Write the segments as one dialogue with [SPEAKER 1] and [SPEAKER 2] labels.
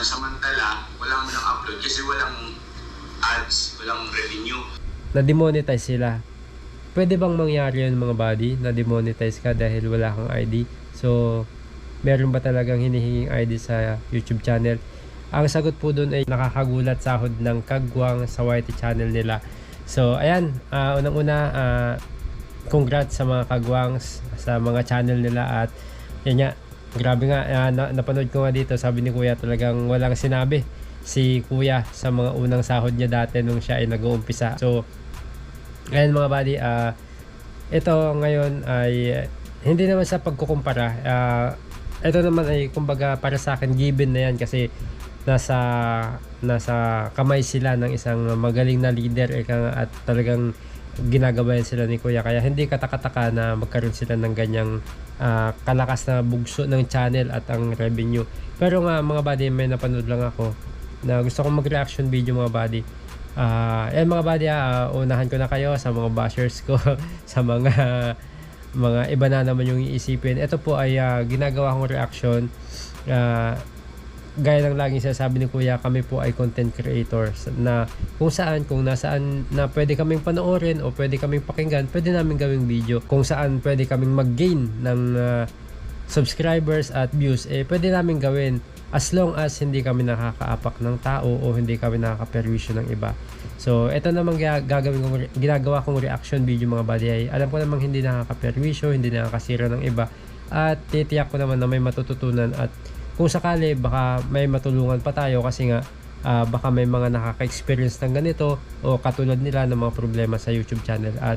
[SPEAKER 1] pansamantala, wala mo nang upload kasi walang ads, walang revenue.
[SPEAKER 2] na-demonetize sila. Pwede bang mangyari yun mga buddy? Na-demonetize ka dahil wala kang ID? So, meron ba talagang hinihinging ID sa YouTube channel? Ang sagot po dun ay nakakagulat sahod ng kagwang sa YT channel nila. So, ayan, ah, unang-una, ah, congrats sa mga kagwangs sa mga channel nila at yan nga, grabe nga, ah, na, napanood ko nga dito, sabi ni Kuya talagang walang sinabi si Kuya sa mga unang sahod niya dati nung siya ay nag-uumpisa. So, Ayan mga buddy, ah ito ngayon ay hindi naman sa pagkukumpara. ah ito naman ay kumbaga para sa akin given na yan kasi nasa nasa kamay sila ng isang magaling na leader at talagang ginagabayan sila ni Kuya kaya hindi katakataka na magkaroon sila ng ganyang ah, kalakas na bugso ng channel at ang revenue. Pero nga mga buddy, may napanood lang ako na gusto kong mag-reaction video mga buddy. Ah, eh mga buddy, ah, unahan ko na kayo sa mga bashers ko, sa mga mga iba na naman yung iisipin. Ito po ay ah, ginagawa kong reaction. Ah, gaya ng laging sinasabi ni Kuya, kami po ay content creators na kung saan, kung nasaan na pwede kaming panoorin o pwede kaming pakinggan, pwede namin gawing video. Kung saan pwede kaming mag-gain ng ah, subscribers at views, eh pwede namin gawin as long as hindi kami nakakaapak ng tao o hindi kami nakakaperwisyo ng iba. So, ito namang ga- gagawin kong, ginagawa kong reaction video mga buddy alam ko namang hindi nakakaperwisyo, hindi nakakasira ng iba at titiyak ko naman na may matututunan at kung sakali baka may matulungan pa tayo kasi nga ah, baka may mga nakaka-experience ng ganito o katulad nila ng mga problema sa YouTube channel. At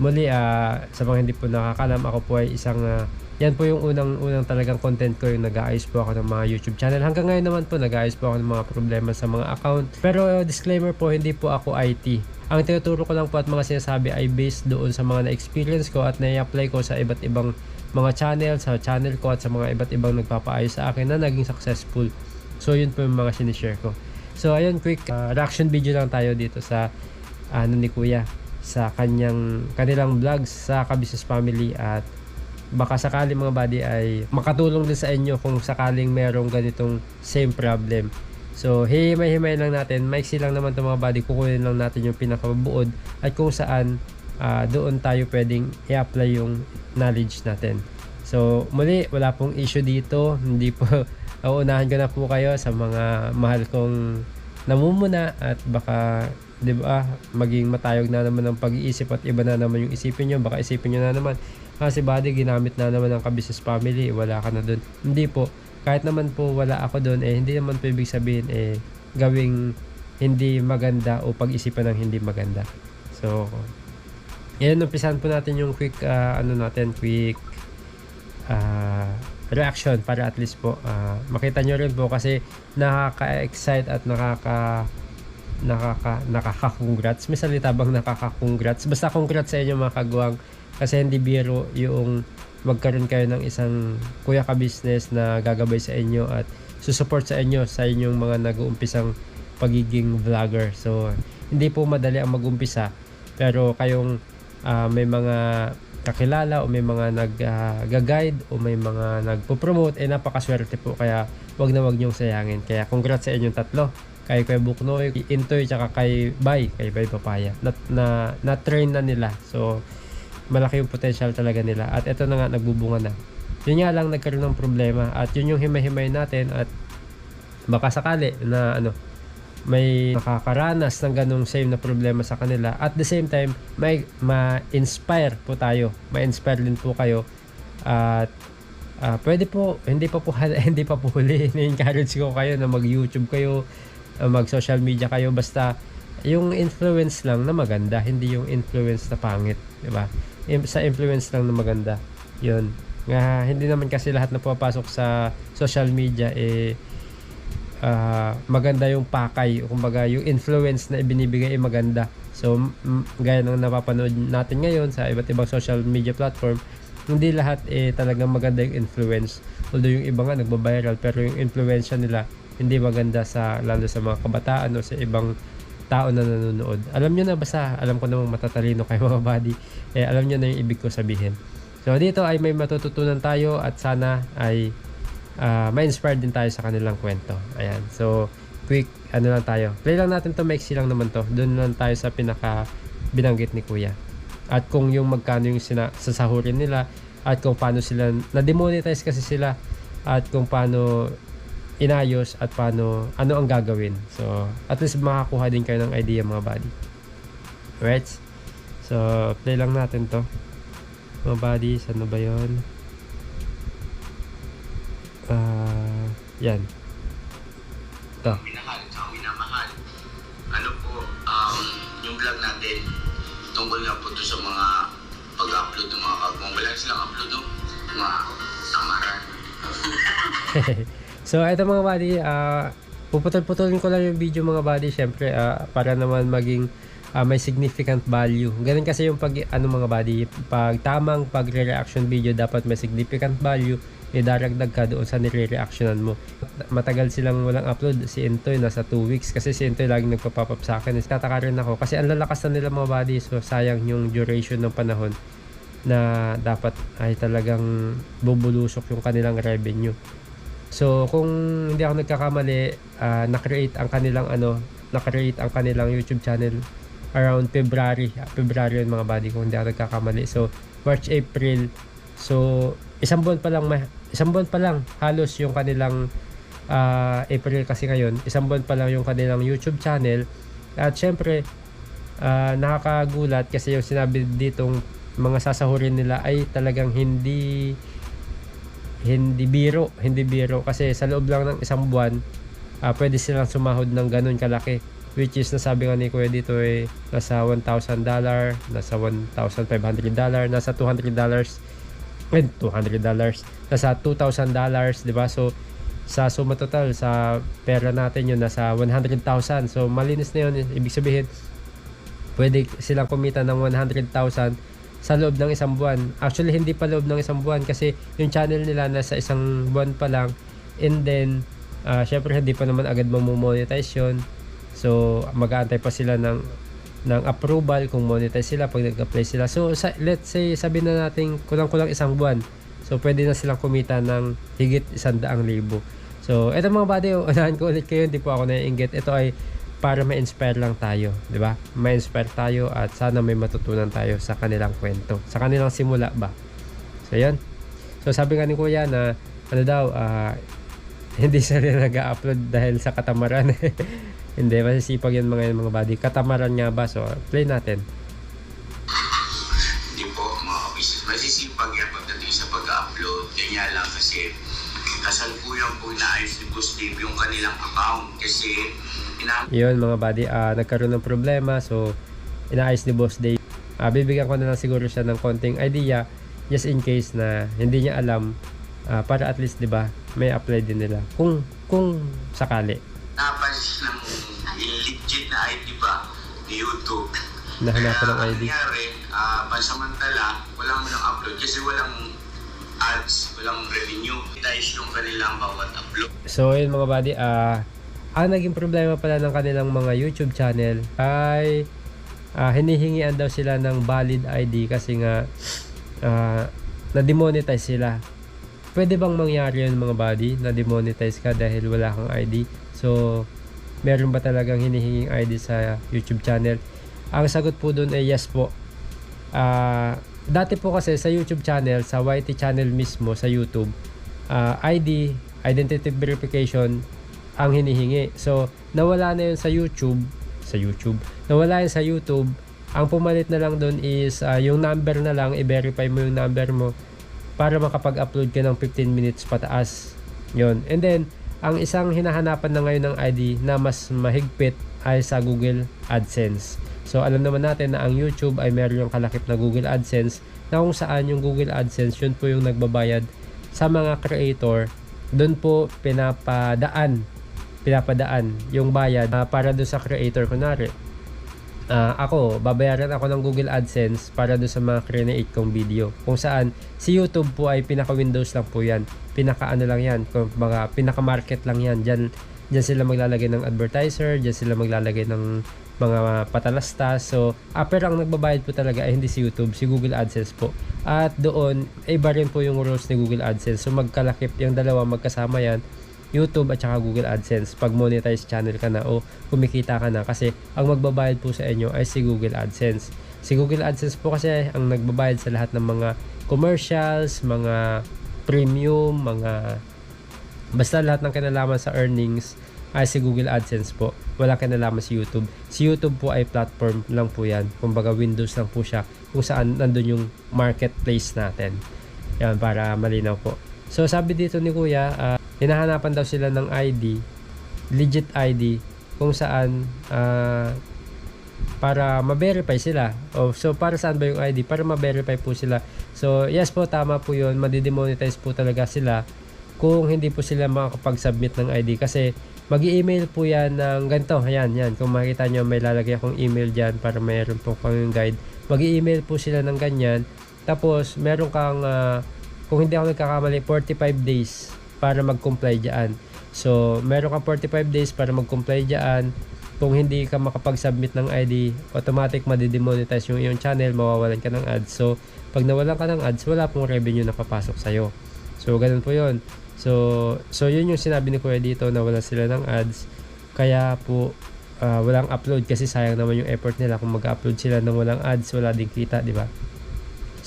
[SPEAKER 2] muli ah, sa mga hindi po nakakalam ako po ay isang ah, yan po yung unang unang talagang content ko yung nag-aayos po ako ng mga YouTube channel. Hanggang ngayon naman po nag-aayos po ako ng mga problema sa mga account. Pero disclaimer po hindi po ako IT ang tinuturo ko lang po at mga sinasabi ay based doon sa mga na-experience ko at na-apply ko sa iba't ibang mga channel sa channel ko at sa mga iba't ibang nagpapaayos sa akin na naging successful so yun po yung mga sinishare ko so ayun quick ah, reaction video lang tayo dito sa ano ni Kuya sa kanyang kanilang vlogs sa Kabisnes Family at baka sakali mga buddy ay makatulong din sa inyo kung sakaling merong ganitong same problem. So, himay-himay lang natin. Maiksi lang naman itong mga buddy. Kukunin lang natin yung pinakabuod at kung saan ah, doon tayo pwedeng i-apply yung knowledge natin. So, muli, wala pong issue dito. Hindi po, uunahan ko na po kayo sa mga mahal kong namumuna at baka 'di ba maging matayog na naman ang pag-iisip at iba na naman yung isipin nyo baka isipin nyo na naman kasi body ginamit na naman ng kabisnes family wala ka na doon hindi po kahit naman po wala ako doon eh hindi naman po ibig sabihin eh gawing hindi maganda o pag-isipan ng hindi maganda so yan umpisahan po natin yung quick ah, ano natin quick ah, reaction para at least po ah, makita nyo rin po kasi nakaka-excite at nakaka nakaka nakaka-congrats. May salita bang nakaka-congrats? Basta congrats sa inyo mga kagwang. Kasi hindi biro yung magkaroon kayo ng isang kuya ka business na gagabay sa inyo at susupport sa inyo sa inyong mga nag-uumpisang pagiging vlogger. So hindi po madali ang mag-umpisa pero kayong ah, may mga kakilala o may mga nag-guide o may mga nagpo-promote eh napakaswerte po kaya wag na wag niyong sayangin kaya congrats sa inyong tatlo kay Kuya Buknoy, Intoy, tsaka kay Bay, kay Bay Papaya. Na, na, na-train na nila. So, malaki yung potential talaga nila. At ito na nga, nagbubunga na. Yun nga lang, nagkaroon ng problema. At yun yung himay-himay natin. At baka sakali na ano, may nakakaranas ng ganong same na problema sa kanila. At the same time, may ma-inspire po tayo. Ma-inspire din po kayo. At ah, pwede po, hindi pa po, hindi pa po huli. Na-encourage ko kayo na mag-YouTube kayo, uh, mag-social media kayo. Basta, yung influence lang na maganda, hindi yung influence na pangit. di ba sa influence lang na maganda. Yun. Nga, hindi naman kasi lahat na pumapasok sa social media, eh, ah, maganda yung pakay kumbaga yung influence na ibinibigay ay maganda. So gaya ng napapanood natin ngayon sa iba't ibang social media platform hindi lahat eh talagang maganda yung influence. Although yung iba nga nagbabiral pero yung influensya nila hindi maganda sa lalo sa mga kabataan o sa ibang tao na nanonood. Alam nyo na basta alam ko namang matatalino kayo mga buddy eh alam nyo na yung ibig ko sabihin. So dito ay may matututunan tayo at sana ay ah, ma-inspire din tayo sa kanilang kwento. Ayan. So, quick, ano lang tayo. Play lang natin to, maiksi lang naman to. Doon lang tayo sa pinaka binanggit ni Kuya. At kung yung magkano yung sina, sasahurin nila at kung paano sila, na-demonetize kasi sila at kung paano inayos at paano, ano ang gagawin. So, at least makakuha din kayo ng idea mga buddy. Right? So, play lang natin to. Mga buddy, ano ba yun? Ah, yan. Ito.
[SPEAKER 1] minahal at minamahal. Ano po, um, yung vlog natin, tungkol nga po to sa mga pag-upload ng mga kagawang. Wala silang upload no? Mga samaran.
[SPEAKER 2] so, ito mga buddy, ah puputol-putulin ko lang yung video mga buddy, syempre, ah, para naman maging ah, may significant value. Ganun kasi yung pag, ano mga buddy, pag tamang pagre-reaction video, dapat may significant value, idaragdag ka doon sa nire-reactionan mo. Matagal silang walang upload. Si Intoy, nasa 2 weeks. Kasi si Intoy laging nagpa-pop up sa akin. Tataka rin ako. Kasi ang lalakas na nila mga buddy. So, sayang yung duration ng panahon na dapat ay talagang bubulusok yung kanilang revenue. So, kung hindi ako nagkakamali, ah, na-create ang kanilang ano, na-create ang kanilang YouTube channel around February. Ah, February yun mga buddy kung hindi ako nagkakamali. So, March, April. So, isang buwan pa lang, ma- isang buwan pa lang halos yung kanilang ah, April kasi ngayon, isang buwan pa lang yung kanilang YouTube channel. At syempre, ah, nakakagulat kasi yung sinabi ditong mga sasahurin nila ay talagang hindi hindi biro, hindi biro. Kasi sa loob lang ng isang buwan ah, pwede silang sumahod ng ganun kalaki. Which is nasabi nga ni Kuya dito eh nasa $1,000 nasa $1,500 nasa $200 eh, $200 nasa $2,000 di ba so sa suma total sa pera natin yun nasa 100,000 so malinis na yun ibig sabihin pwede silang kumita ng 100,000 sa loob ng isang buwan. Actually, hindi pa loob ng isang buwan kasi yung channel nila nasa isang buwan pa lang. And then, uh, syempre hindi pa naman agad mamomonetize yun. So, mag-aantay pa sila ng ng approval kung monetize sila pag nag-apply sila. So, sa, let's say, sabi na natin kulang-kulang isang buwan. So, pwede na silang kumita ng higit isang daang libo. So, eto mga buddy, unahan ko ulit kayo, hindi po ako naiingit. Ito ay para ma-inspire lang tayo, 'di ba? Ma-inspire tayo at sana may matutunan tayo sa kanilang kwento, sa kanilang simula ba. So 'yan. So sabi nga ni Kuya na ano daw ah, hindi sila nag-upload dahil sa katamaran. hindi, masisipag yan mga mga buddy. Katamaran nga ba? So, play natin.
[SPEAKER 1] Hindi po, mga kabisnes. Masisipag yan pagdating sa pag-upload. Kanya lang kasi kasalukuyan po inaayos ni Boss Dave yung kanilang account. Kasi ina
[SPEAKER 2] Yun mga buddy, ah, nagkaroon ng problema. So, inaayos ni Boss Dave. Ah, bibigyan ko na lang siguro siya ng konting idea just in case na hindi niya alam ah, para at least 'di ba may apply din nila kung kung sakali
[SPEAKER 1] napansin ng legit na ID ba ni YouTube.
[SPEAKER 2] nahanapan ng
[SPEAKER 1] Kaya
[SPEAKER 2] ID.
[SPEAKER 1] ang nangyari, ah, pansamantala, wala mo nang upload kasi walang ads, walang revenue. Dahil yung kanilang bawat upload.
[SPEAKER 2] So, yun mga buddy, ah ang naging problema pala ng kanilang mga YouTube channel ay ah, hinihingian daw sila ng valid ID kasi nga ah, na-demonetize sila. Pwede bang mangyari yun mga buddy na demonetize ka dahil wala kang ID? So, meron ba talagang hinihinging ID sa YouTube channel? Ang sagot po doon ay yes po. Ah, dati po kasi sa YouTube channel, sa YT channel mismo sa YouTube, ah, ID, identity verification ang hinihingi. So, nawala na yun sa YouTube, sa YouTube. Nawala yun sa YouTube. Ang pumalit na lang doon is ah, yung number na lang, i-verify mo yung number mo para makapag-upload ka ng 15 minutes pataas. Yun. And then, ang isang hinahanapan na ngayon ng ID na mas mahigpit ay sa Google AdSense. So, alam naman natin na ang YouTube ay meron yung kalakip na Google AdSense na kung saan yung Google AdSense, yun po yung nagbabayad sa mga creator. Doon po pinapadaan pinapadaan yung bayad ah, para doon sa creator kunari Ah, ako, babayaran ako ng Google AdSense para doon sa mga create kong video. Kung saan, si YouTube po ay pinaka-Windows lang po yan. Pinaka-ano lang yan. Kung mga pinaka-market lang yan. Diyan, Diyan sila maglalagay ng advertiser, diyan sila maglalagay ng mga patalastas. So, ah, pero ang nagbabayad po talaga ay hindi si YouTube, si Google AdSense po. At doon, iba rin po yung rules ni Google AdSense. So, magkalakip yung dalawa, magkasama yan. YouTube at saka Google AdSense pag monetize channel ka na o kumikita ka na kasi ang magbabayad po sa inyo ay si Google AdSense. Si Google AdSense po kasi ang nagbabayad sa lahat ng mga commercials, mga premium, mga basta lahat ng kinalaman sa earnings ay si Google AdSense po. Wala kinalaman si YouTube. Si YouTube po ay platform lang po yan. Kumbaga Windows lang po siya kung saan nandun yung marketplace natin. Yan, para malinaw po. So sabi dito ni Kuya, ah, hinahanapan daw sila ng ID, legit ID, kung saan ah, para ma-verify sila. Oh, so para saan ba yung ID? Para ma-verify po sila. So yes po, tama po yun. Madidemonetize po talaga sila kung hindi po sila makakapag-submit ng ID kasi mag email po yan ng ganito. Ayan, yan. Kung makita nyo, may lalagay akong email dyan para mayroon po kang guide. mag email po sila ng ganyan. Tapos, meron kang, ah, kung hindi ako nagkakamali, 45 days para mag-comply dyan. So, meron kang 45 days para mag-comply dyan. Kung hindi ka makapag-submit ng ID, automatic madidemonetize yung iyong channel, mawawalan ka ng ads. So, pag nawalan ka ng ads, wala pong revenue na papasok sa'yo. So, ganun po yun. So, so yun yung sinabi ni Kuya dito na wala sila ng ads. Kaya po, ah, walang upload kasi sayang naman yung effort nila. Kung mag-upload sila ng walang ads, wala din kita, di ba?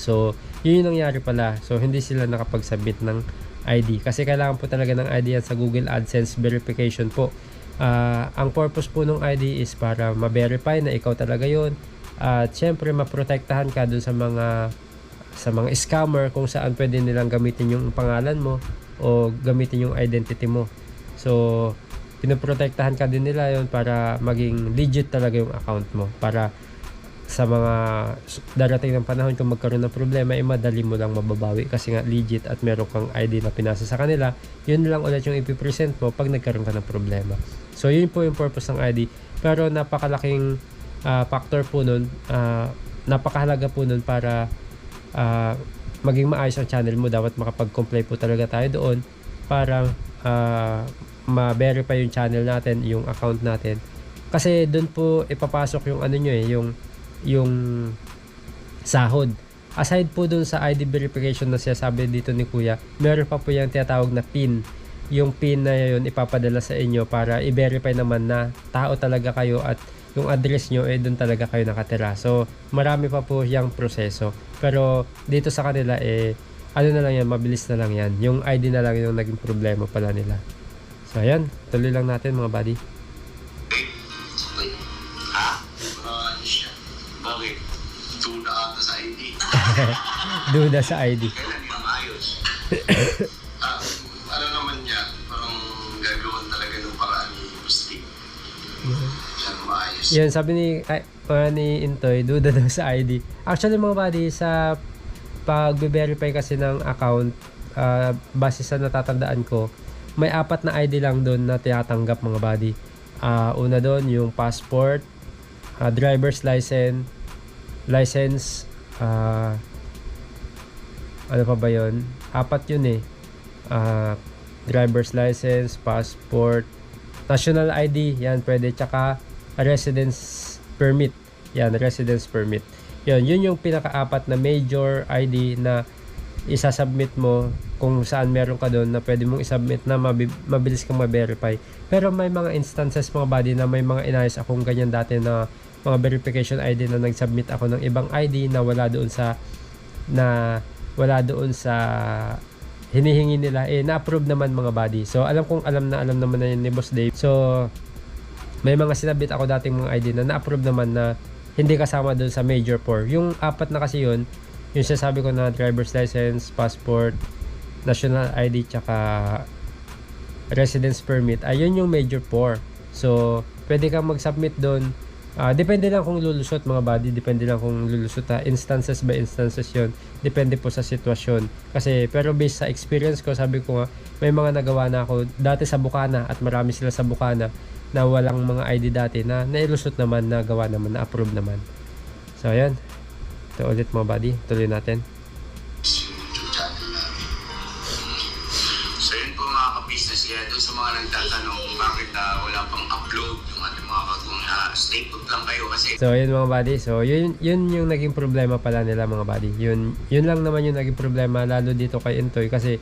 [SPEAKER 2] So, yun yung nangyari pala. So, hindi sila nakapag-submit ng ID. Kasi kailangan po talaga ng ID sa Google AdSense verification po. Ah, ang purpose po ng ID is para ma-verify na ikaw talaga yun. At syempre, maprotektahan ka dun sa mga sa mga scammer kung saan pwede nilang gamitin yung pangalan mo o gamitin yung identity mo. So, pinoprotektahan ka din nila yon para maging legit talaga yung account mo. Para sa mga darating ng panahon kung magkaroon ng problema, eh madali mo lang mababawi kasi nga legit at meron kang ID na pinasa sa kanila. Yun lang ulit yung ipipresent mo pag nagkaroon ka ng problema. So, yun po yung purpose ng ID. Pero napakalaking ah, factor po nun, ah, napakahalaga po nun para ah, maging maayos ang channel mo, dapat makapag-comply po talaga tayo doon para ah, ma-verify yung channel natin, yung account natin. Kasi doon po ipapasok yung ano nyo eh, yung yung sahod. Aside po doon sa ID verification na sinasabi dito ni Kuya, meron pa po yung tinatawag na PIN. Yung PIN na yun ipapadala sa inyo para i-verify naman na tao talaga kayo at yung address nyo eh doon talaga kayo nakatira. So marami pa po yung proseso. Pero dito sa kanila eh ano na lang yan, mabilis na lang yan. Yung ID na lang yung naging problema pala nila. So ayan, tuloy lang natin mga buddy. Duda sa ID.
[SPEAKER 1] Kailan yung ayos? ah, ano naman niya, parang gagawin talaga ng paraan ni Gusti. Siya maayos.
[SPEAKER 2] Yan, sabi ni, ay, uh, ni Intoy, duda daw sa ID. Actually mga buddy, sa pag-verify kasi ng account, ah, base sa natatandaan ko, may apat na ID lang doon na tinatanggap mga buddy. Ah, una doon, yung passport, ah, driver's license, license, ah, ano pa ba yon Apat yun eh. Ah, driver's license, passport, national ID, yan pwede. Tsaka residence permit. Yan, residence permit. Yun, yun yung pinakaapat na major ID na isasubmit mo kung saan meron ka doon na pwede mong isubmit na mabi- mabilis kang ma-verify. Pero may mga instances mga buddy na may mga inayos akong ganyan dati na mga verification ID na nag-submit ako ng ibang ID na wala doon sa na wala doon sa hinihingi nila eh na-approve naman mga buddy. So alam kong alam na alam naman na yun ni Boss Dave. So may mga sinabit ako dating mga ID na na-approve naman na hindi kasama doon sa major 4. Yung apat na kasi yun, yung sinasabi ko na driver's license, passport, national ID, tsaka residence permit, ayun yung major 4. So, pwede kang mag-submit doon. Ah, depende lang kung lulusot mga buddy, depende lang kung lulusot ha. Instances by instances yun. Depende po sa sitwasyon. Kasi, pero based sa experience ko, sabi ko nga, may mga nagawa na ako dati sa Bukana at marami sila sa Bukana na walang mga ID dati na nailusot naman, na gawa naman, na approve naman. So, ayan. Ito ulit mga buddy. Tuloy natin.
[SPEAKER 1] So yun po mga ka-business, kaya sa mga nagtatanong kung bakit na
[SPEAKER 2] So, yun mga buddy. So, yun, yun yung naging problema pala nila mga buddy. Yun, yun lang naman yung naging problema lalo dito kay Intoy kasi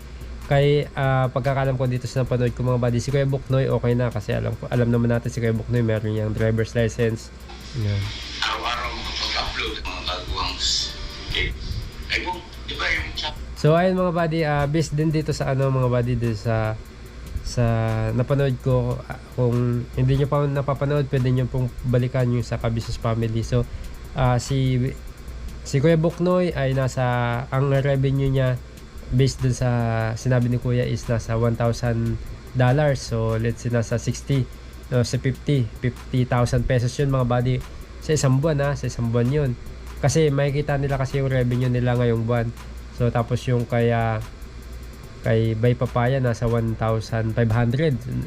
[SPEAKER 2] kay ah, pagkakalam ko dito sa napanood ko mga buddy si Kuya Buknoy okay na kasi alam ko alam naman natin si Kuya Buknoy meron yung driver's license. Yan.
[SPEAKER 1] Araw-araw makapag-upload mga. Okay. Ay po, di ba yung?
[SPEAKER 2] So ayun mga buddy, ah based din dito sa ano mga buddy dito sa sa napanood ko ah, kung hindi nyo pa napapanood pwede nyo pong balikan yung sa Kabisos Family. So ah, si si Kuya Buknoy ay nasa ang revenue niya based dun sa sinabi ni Kuya is nasa 1,000 dollars. So let's say nasa 60 no, sa 50 50,000 pesos yun mga buddy. Sa isang buwan ha sa isang buwan yun. Kasi makikita nila kasi yung revenue nila ngayong buwan. So tapos yung kaya kay Bay Papaya nasa 1,500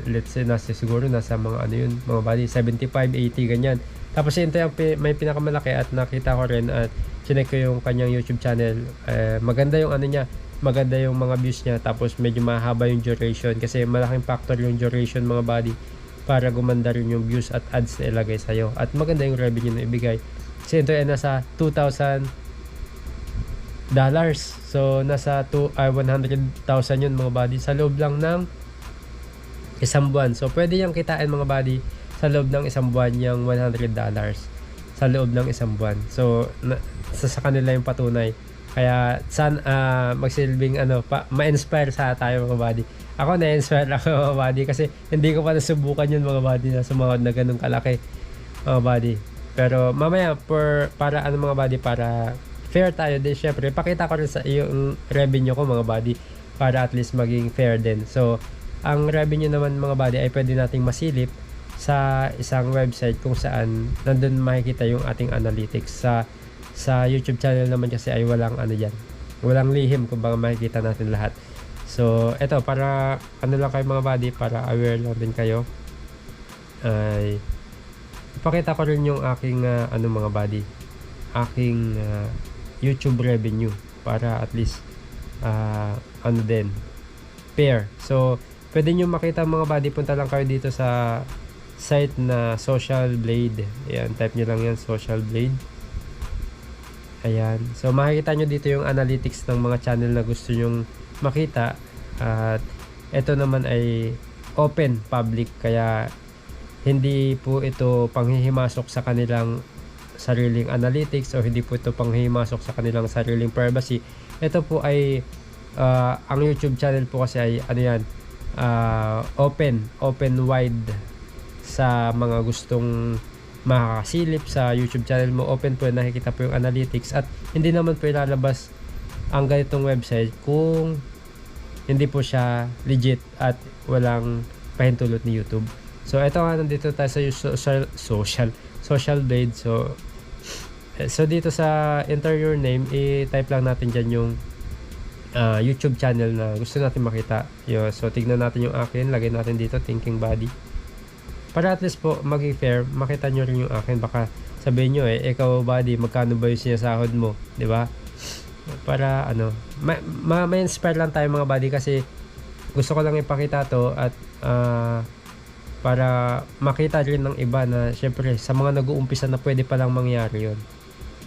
[SPEAKER 2] let's say nasa siguro nasa mga ano yun mga buddy 75 80 ganyan. Tapos yun pi- may pinakamalaki at nakita ko rin at chinek ko yung kanyang YouTube channel. Eh, maganda yung ano niya maganda yung mga views niya. Tapos medyo mahaba yung duration kasi malaking factor yung duration mga buddy para gumanda rin yung views at ads na ilagay sa'yo. At maganda yung revenue na ibigay. Kasi ito ay nasa 2,000 dollars. So, nasa two, ay 100,000 yun mga buddy sa loob lang ng isang buwan. So, pwede yung kitain mga buddy sa loob ng isang buwan yung 100 dollars sa loob ng isang buwan. So, na, sa, sa kanila yung patunay. Kaya, san, ah, magsilbing ano, pa, ma-inspire sa tayo mga buddy. Ako na-inspire ako mga buddy kasi hindi ko pa nasubukan yun mga buddy na sumahod na ganun kalaki mga buddy. Pero mamaya for para ano mga buddy para fair tayo din syempre pakita ko rin sa yung revenue ko mga buddy para at least maging fair din. So ang revenue naman mga buddy ay pwede nating masilip sa isang website kung saan nandun makikita yung ating analytics sa sa YouTube channel naman kasi ay walang ano diyan. Walang lihim kung baka makikita natin lahat. So, eto para ano lang kayo mga buddy para aware lang din kayo. Ay ipakita ko rin yung aking ah, ano mga buddy. Aking ah, YouTube revenue para at least ah, ano din fair. So, pwede nyo makita mga buddy punta lang kayo dito sa site na Social Blade. Ayan, type nyo lang yan Social Blade. Ayan. So makikita nyo dito yung analytics ng mga channel na gusto nyong makita. At ito naman ay open public kaya hindi po ito panghihimasok sa kanilang sariling analytics o hindi po ito panghihimasok sa kanilang sariling privacy. Ito po ay ah, ang YouTube channel po kasi ay ano yan ah, open, open wide sa mga gustong makakasilip sa YouTube channel mo. Open po nakikita po yung analytics. At hindi naman po ilalabas ang ganitong website kung hindi po siya legit at walang pahintulot ni YouTube. So ito nga nandito tayo sa social social social blade. So so dito sa enter your name i-type lang natin dyan yung ah, YouTube channel na gusto natin makita Yo, so tignan natin yung akin lagay natin dito thinking body para at least po maging fair, makita nyo rin yung akin. Baka sabihin nyo eh, ikaw buddy, magkano ba yung sinasahod mo? ba? Para ano, ma- ma- ma-inspire lang tayo mga buddy kasi gusto ko lang ipakita to at ah, para makita rin ng iba na syempre sa mga nag-uumpisa na pwede palang mangyari yon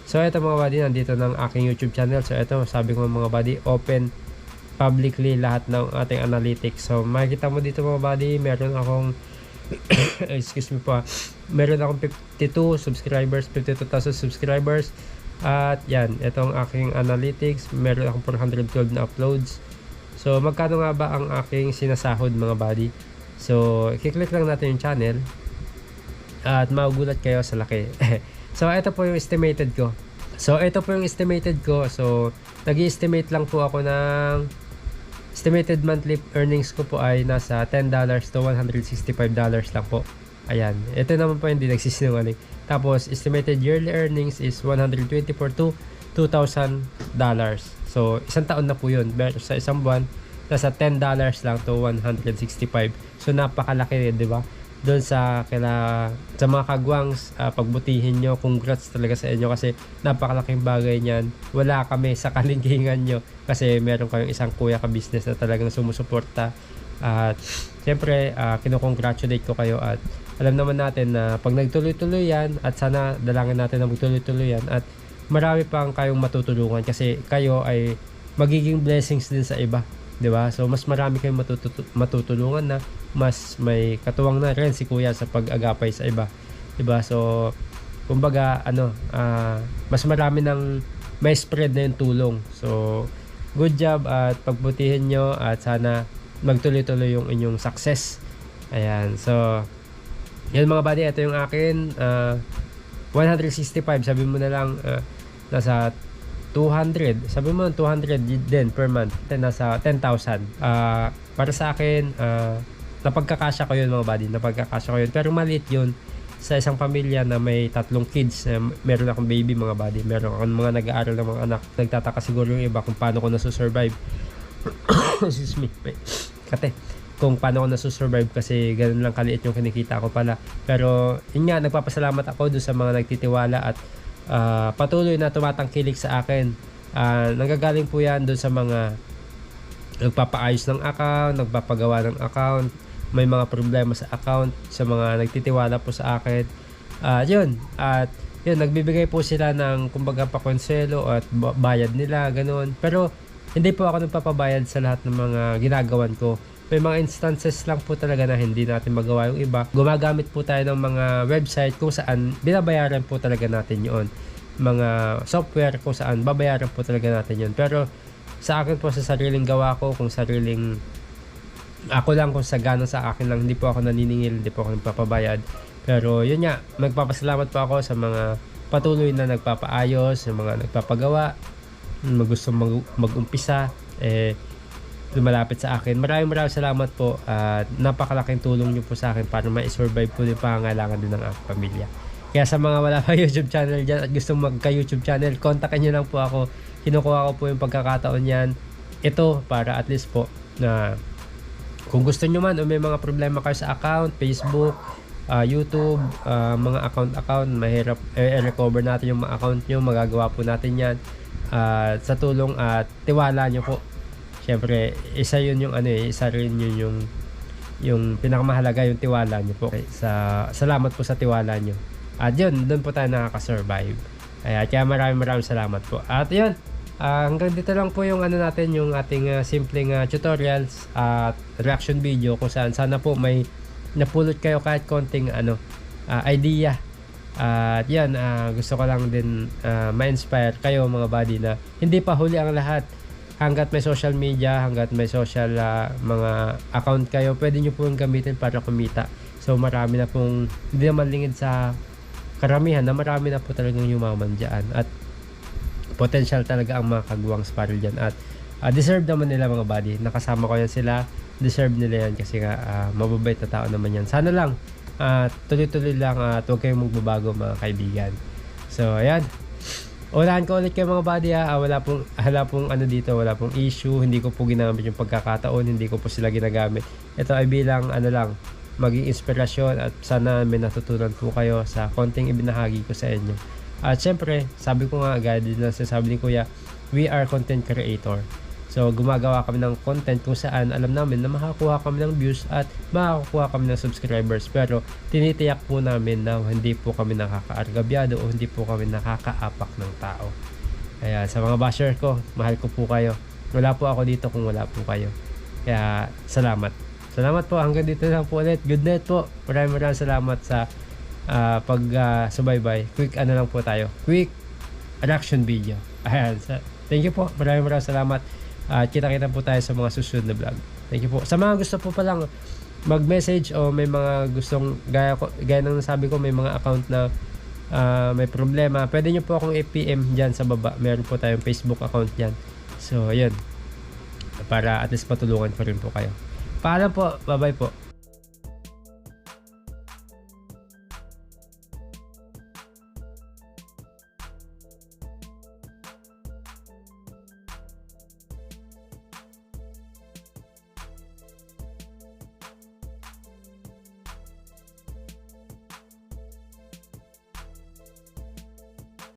[SPEAKER 2] So ito mga buddy, nandito ng aking YouTube channel. So ito, sabi ko mga buddy, open publicly lahat ng ating analytics. So makikita mo dito mga buddy, meron akong excuse me po ah. meron akong 52 subscribers 52,000 subscribers at yan itong aking analytics meron akong 412 na uploads so magkano nga ba ang aking sinasahod mga buddy so kiklik lang natin yung channel at magugulat kayo sa laki so ito po yung estimated ko so ito po yung estimated ko so nag estimate lang po ako ng estimated monthly earnings ko po ay nasa $10 to $165 lang po. Ayan. Ito naman po hindi nagsisinungaling. Tapos, estimated yearly earnings is 124 to $2,000. So, isang taon na po yun. Pero sa isang buwan, nasa $10 lang to 165. So, napakalaki rin, di ba? Doon sa kila sa mga kagwangs, ah, pagbutihin nyo, congrats talaga sa inyo kasi napakalaking bagay niyan. Wala kami sa kalingkingan nyo kasi meron kayong isang kuya ka business na talagang sumusuporta At siyempre, uh, kinukongratulate ko kayo at alam naman natin na pag nagtuloy-tuloy yan at sana dalangin natin na magtuloy-tuloy yan at marami pang kayong matutulungan kasi kayo ay magiging blessings din sa iba. 'di ba? So mas marami kayong matutu- matutulungan na mas may katuwang na rin si Kuya sa pag-agapay sa iba. 'Di ba? So kumbaga ano, ah, mas marami ng may spread na yung tulong. So good job at pagbutihin nyo at sana magtuloy-tuloy yung inyong success. Ayan. So yan mga buddy, ito yung akin. ah, 165, sabi mo na lang ah, nasa 200. Sabi mo 200 din per month. Nasa 10,000. Ah, para sa akin, ah, napagkakasya ko yun mga buddy. Napagkakasya ko yun. Pero maliit yun sa isang pamilya na may tatlong kids. Eh, meron akong baby mga buddy. Meron akong mga nag-aaral ng mga anak. Nagtataka siguro yung iba kung paano ko nasusurvive. Excuse me. Kate kung paano ko nasusurvive kasi ganun lang kaliit yung kinikita ko pala. Pero yun nga, nagpapasalamat ako doon sa mga nagtitiwala at ah, patuloy na tumatangkilik sa akin. Ah, nanggagaling po yan doon sa mga nagpapaayos ng account, nagpapagawa ng account, may mga problema sa account, sa mga nagtitiwala po sa akin. At yun, at yun, nagbibigay po sila ng kumbaga pakonselo at ba- bayad nila, ganun. Pero hindi po ako nagpapabayad sa lahat ng mga ginagawan ko. May mga instances lang po talaga na hindi natin magawa yung iba. Gumagamit po tayo ng mga website kung saan binabayaran po talaga natin yon Mga software kung saan babayaran po talaga natin yon Pero sa akin po sa sariling gawa ko, kung sariling ako lang kung sa gana sa akin lang, hindi po ako naniningil, hindi po ako nagpapabayad. Pero yun nga, magpapasalamat po ako sa mga patuloy na nagpapaayos, sa mga nagpapagawa, gusto mag, mag-umpisa, eh, lumalapit sa akin. Maraming maraming salamat po at napakalaking tulong niyo po sa akin para ma-survive po yung pangangailangan din ng aking pamilya. Kaya sa mga wala pa YouTube channel dyan at gustong magka-YouTube channel, kontakin nyo lang po ako. Kinukuha ko po yung pagkakataon yan. Ito para at least po na kung gusto nyo man o may mga problema kayo sa account, Facebook, ah, YouTube, ah, mga account-account, mahirap eh, recover natin yung mga account nyo, magagawa po natin yan. At sa tulong at tiwala nyo po. Siyempre, isa yun yung ano eh, isa rin yun yung yung pinakamahalaga yung tiwala nyo po. Sa salamat po sa tiwala nyo. At yun, doon po tayo nakaka-survive. Kaya, kaya maraming maraming salamat po. At yun, ah, hanggang dito lang po yung ano natin, yung ating ah, simpleng ah, tutorials at reaction video kung saan sana po may napulot kayo kahit konting ano ah, idea. At yan, ah, gusto ko lang din ah, ma-inspire kayo mga buddy na hindi pa huli ang lahat hanggat may social media, hanggat may social ah, mga account kayo, pwede nyo pong gamitin para kumita. So marami na pong, hindi naman lingid sa karamihan na marami na po talagang yumaman dyan. At potential talaga ang mga kagawang spiral dyan. At ah, deserve naman nila mga buddy. Nakasama ko yan sila. Deserve nila yan kasi nga ah, mababait na tao naman yan. Sana lang ah, tuloy-tuloy lang at huwag kayong magbabago mga kaibigan. So ayan. Unahan ko ulit kayo mga buddy ha. Ah, wala pong, wala pong ano dito, wala pong issue. Hindi ko po ginamit yung pagkakataon. Hindi ko po sila ginagamit. Ito ay bilang ano lang, maging inspirasyon at sana may natutunan po kayo sa konting ibinahagi ko sa inyo. At syempre, sabi ko nga agad na sabi ni Kuya, we are content creator. So, gumagawa kami ng content kung saan alam namin na makakuha kami ng views at makakuha kami ng subscribers. Pero, tinitiyak po namin na hindi po kami nakakaargabyado o hindi po kami nakakaapak ng tao. Kaya, sa mga basher ko, mahal ko po kayo. Wala po ako dito kung wala po kayo. Kaya, salamat. Salamat po. Hanggang dito lang po ulit. Good night po. Maraming maraming salamat sa ah, pag ah, subaybay. Quick ano lang po tayo. Quick reaction video. Ayan. Sa, thank you po. Maraming maraming salamat. At kita-kita po tayo sa mga susunod na vlog. Thank you po. Sa mga gusto po palang mag-message o may mga gustong gaya, ko, gaya ng nasabi ko may mga account na ah, may problema, pwede nyo po akong i-PM dyan sa baba. Meron po tayong Facebook account dyan. So, yun. Para at least patulungan ko rin po kayo. Paalam po. Bye-bye po.